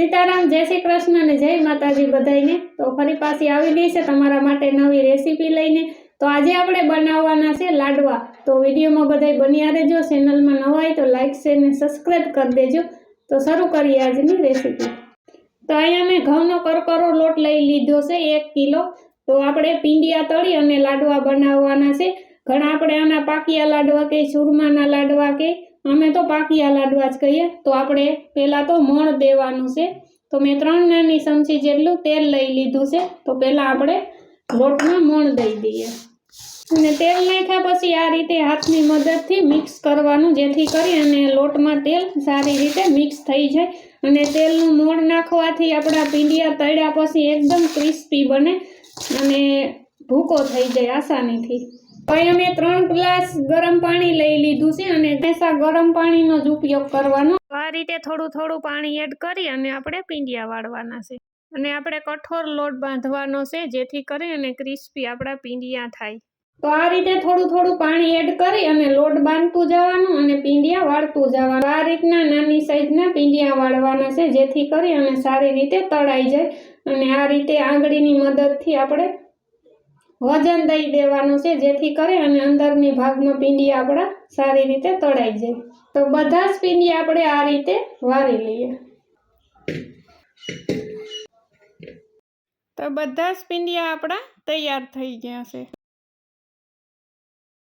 સીતારામ, જય શ્રી કૃષ્ણ અને જય માતાજી બધાઈને તો ફરી પાછી આવી ગઈ છે તમારા માટે નવી રેસીપી લઈને. તો આજે આપણે બનાવવાના છે લાડવા. તો વિડીયોમાં બધાય બન્યા રહેજો. ચેનલમાં નવા હોય તો લાઈક, શેર ને સબસ્ક્રાઈબ કરી દેજો. તો શરૂ કરીએ આજની રેસીપી. તો અહીંયા મેં ઘઉંનો કરકરો લોટ લઈ લીધો છે એક કિલો. તો આપણે પીંડિયા તળી અને લાડવા બનાવવાના છે. ઘણા આપણે આના પાકિયા લાડવા કે ચૂરમાના લાડવા કે અમે તો પાકિયા લાડવા જ કહીએ, તો આપણે પહેલાં તો મોણ દેવાનું છે. તો મેં ત્રણ નાની ચમચી જેટલું તેલ લઈ લીધું છે. તો પહેલાં આપણે લોટમાં મોણ દઈ દઈએ. અને તેલ નાખ્યા પછી આ રીતે હાથની મદદથી મિક્સ કરવાનું, જેથી કરી અને લોટમાં તેલ સારી રીતે મિક્સ થઈ જાય. અને તેલનું મોણ નાખવાથી આપણા પીંડિયા તળ્યા પછી એકદમ ક્રિસ્પી બને અને ભૂકો થઈ જાય આસાનીથી. અહીંયા અમે ત્રણ ગ્લાસ ગરમ પાણી લઈ લીધું છે અને હંમેશા ગરમ પાણીનો જ ઉપયોગ કરવાનો. આ રીતે થોડું થોડું પાણી એડ કરી અને આપણે પીંડિયા વાળવાના છે. અને આપણે કઠોર લોટ બાંધવાનો છે, જેથી કરી અને ક્રિસ્પી આપણા પીંડિયા થાય. તો આ રીતે થોડું થોડું પાણી એડ કરી અને લોટ બાંધતું જવાનું અને પીંડિયા વાળતું જવાનું. આ રીતના નાની સાઈઝના પીંડિયા વાળવાના છે, જેથી કરી અને સારી રીતે તળાઈ જાય અને આ રીતે આંગળીની મદદથી આપણે વજન દઈ દેવાનું છે, જેથી કરી અને અંદરની ભાગમાં પીંડિયા આપણા સારી રીતે તળાઈ જાય. તો બધા જ પીંડિયા આપણે આ રીતે વારી લઈએ. તો બધા જ પીંડિયા આપણા તૈયાર થઈ ગયા છે.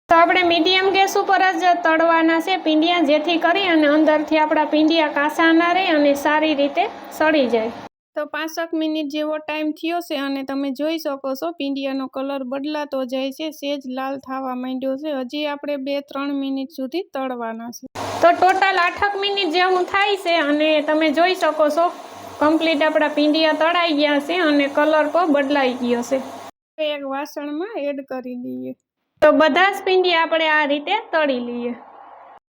તો આપણે મીડિયમ ગેસ ઉપર જ તળવાના છે પીંડિયા, જેથી કરી અને અંદરથી આપણા પીંડિયા કાસા ના રહે અને સારી રીતે સડી જાય. તો પાંસઠ મિનિટ જેવો ટાઈમ થયો છે અને તમે જોઈ શકો છો, પીંડિયાનો કલર બદલાતો જાય છે, સેજ લાલ થવા માંડ્યો છે. હજી આપણે બે ત્રણ મિનિટ સુધી તળવાના છે. તો ટોટલ આઠક મિનિટ જેવું થાય છે અને તમે જોઈ શકો છો, કમ્પ્લીટ આપણા પીંડિયા તળાઈ ગયા છે અને કલર પણ બદલાઈ ગયો છે. એક વાસણમાં એડ કરી દઈએ. તો બધા જ પીંડિયા આપણે આ રીતે તળી લઈએ.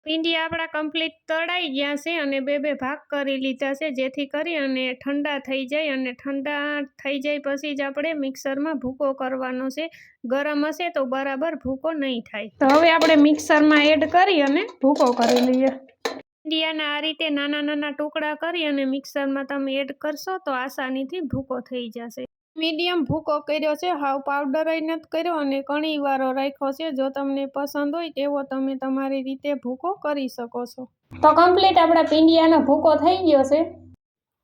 પીંડિયા આપણા કમ્પ્લીટ તળાઈ ગયા છે અને બે બે ભાગ કરી લીધા છે. જેથી કરી અને ઠંડા થઈ જાય અને ઠંડા થઈ જાય પછી જ આપણે મિક્સરમાં ભૂકો કરવાનો છે. ગરમ હશે તો બરાબર ભૂકો નહીં થાય. તો હવે આપણે મિક્સરમાં એડ કરી અને ભૂકો કરી લઈએ. પીંડિયાના આ રીતે નાના નાના ટુકડા કરી અને મિક્સરમાં તમે એડ કરશો તો આસાનીથી ભૂકો થઈ જશે. મીડિયમ ભૂકો કર્યો છે હાવ પાવડર નથી કર્યો અને ઘણી વારો રાખ્યો છે. જો તમને પસંદ હોય તેવો તમે તમારી રીતે ભૂકો કરી શકો છો. તો કમ્પ્લીટ આપણા પીંડિયાનો ભૂકો થઈ ગયો છે.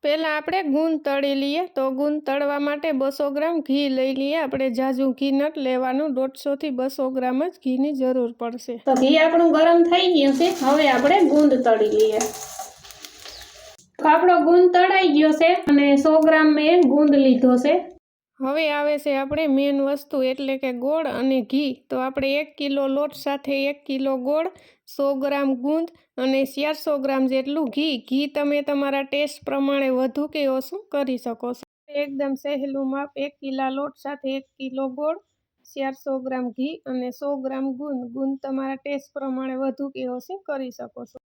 પહેલાં આપણે ગુંદ તળી લઈએ તો ગુંદ તળવા માટે બસો ગ્રામ ઘી લઈ લઈએ. આપણે ઝાઝું ઘી નથી લેવાનું દોઢસોથી બસો ગ્રામ જ ઘીની જરૂર પડશે. તો ઘી આપણું ગરમ થઈ ગયું છે હવે આપણે ગુંદ તળી લઈએ. તો આપણો ગુંદ તળાઈ ગયો છે અને સો ગ્રામ મેં ગુંદ લીધો છે. હવે આવે છે આપણે મેન વસ્તુ એટલે કે ગોળ અને ઘી. તો આપણે એક કિલો લોટ સાથે એક કિલો ગોળ, સો ગ્રામ ગુંદ અને ચારસો ગ્રામ જેટલું ઘી. ઘી તમે તમારા ટેસ્ટ પ્રમાણે વધુ કે ઓછું કરી શકો છો. એકદમ સહેલું માપ, એક કિલા લોટ સાથે એક કિલો ગોળ, ચારસો ગ્રામ ઘી અને સો ગ્રામ ગુંદ. ગુંદ તમારા ટેસ્ટ પ્રમાણે વધુ કે ઓછું કરી શકો છો.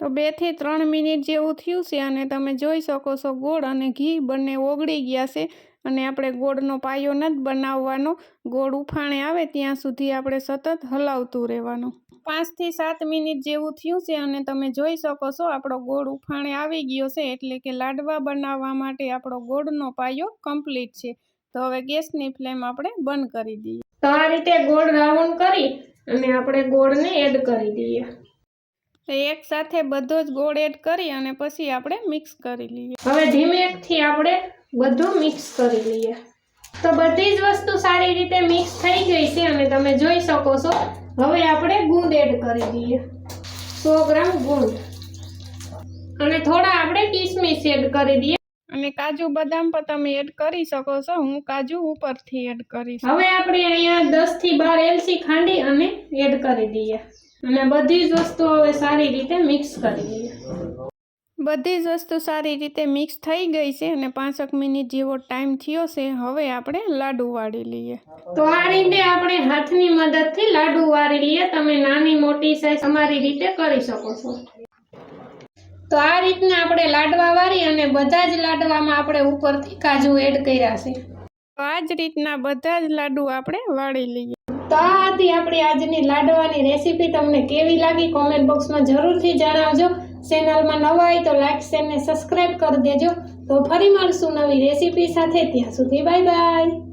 તો બેથી ત્રણ મિનિટ જેવું થયું છે અને તમે જોઈ શકો છો ગોળ અને ઘી બંને ઓગળી ગયા છે અને આપણે ગોળનો પાયો નથી બનાવવાનો. ગોળ ઉફાણે આવે ત્યાં સુધી આપણે સતત હલાવતું રહેવાનું. પાંચથી સાત મિનિટ જેવું થયું છે અને તમે જોઈ શકો છો આપણો ગોળ ઉફાણે આવી ગયો છે એટલે કે લાડવા બનાવવા માટે આપણો ગોળનો પાયો કમ્પ્લીટ છે. તો હવે ગેસની ફ્લેમ આપણે બંધ કરી દઈએ. તો આ રીતે ગોળ રાઉન્ડ કરી અને આપણે ગોળને એડ કરી દઈએ. એક સાથે બધો જ ગોળ એડ કરી અને પછી આપણે મિક્સ કરી લઈએ. હવે ધીમેથી આપણે બધું મિક્સ કરી લઈએ. તો બધી જ વસ્તુ સારી રીતે મિક્સ થઈ ગઈ છે અને તમે જોઈ શકો છો હવે આપણે ગુંદ એડ કરી દઈએ. સો ગ્રામ ગુંદ. અને થોડા આપણે કિસમિસ એડ કરી દઈએ. અને કાજુ બદામ પણ તમે એડ કરી શકો છો હું કાજુ ઉપરથી એડ કરીશ. હવે આપણે અહીંયા દસથી બાર એલચી ખાંડી અને એડ કરી દઈએ. અને બધી જ વસ્તુ હવે સારી રીતે મિક્સ કરી દઈએ બધી જ વસ્તુ સારી રીતે મિક્સ થઈ ગઈ છે અને પાંચક મિનિટ જેવો ટાઈમ થયો છે હવે આપણે લાડુ વાળી લઈએ. તો આ રીતે આપણે હાથની મદદથી લાડુ વાળી લઈએ. તમે નાની મોટી સાઈઝ તમારી રીતે કરી શકો છો. તો આ રીતના આપણે લાડવા વાળી અને બધા જ લાડવામાં આપણે ઉપરથી કાજુ એડ કર્યા છે. તો આ જ રીતના બધા જ લાડુ આપણે વાળી લઈએ. તો આ હતી આપણી આજની લાડવાની રેસીપી તમને કેવી લાગી કોમેન્ટ બોક્સમાં જરૂરથી જણાવજો. ચેનલમાં નવા હોય તો લાઇક શેર ને સબસ્ક્રાઈબ કરી દેજો. તો ફરી મળશું નવી રેસીપી સાથે. ત્યાં સુધી બાય બાય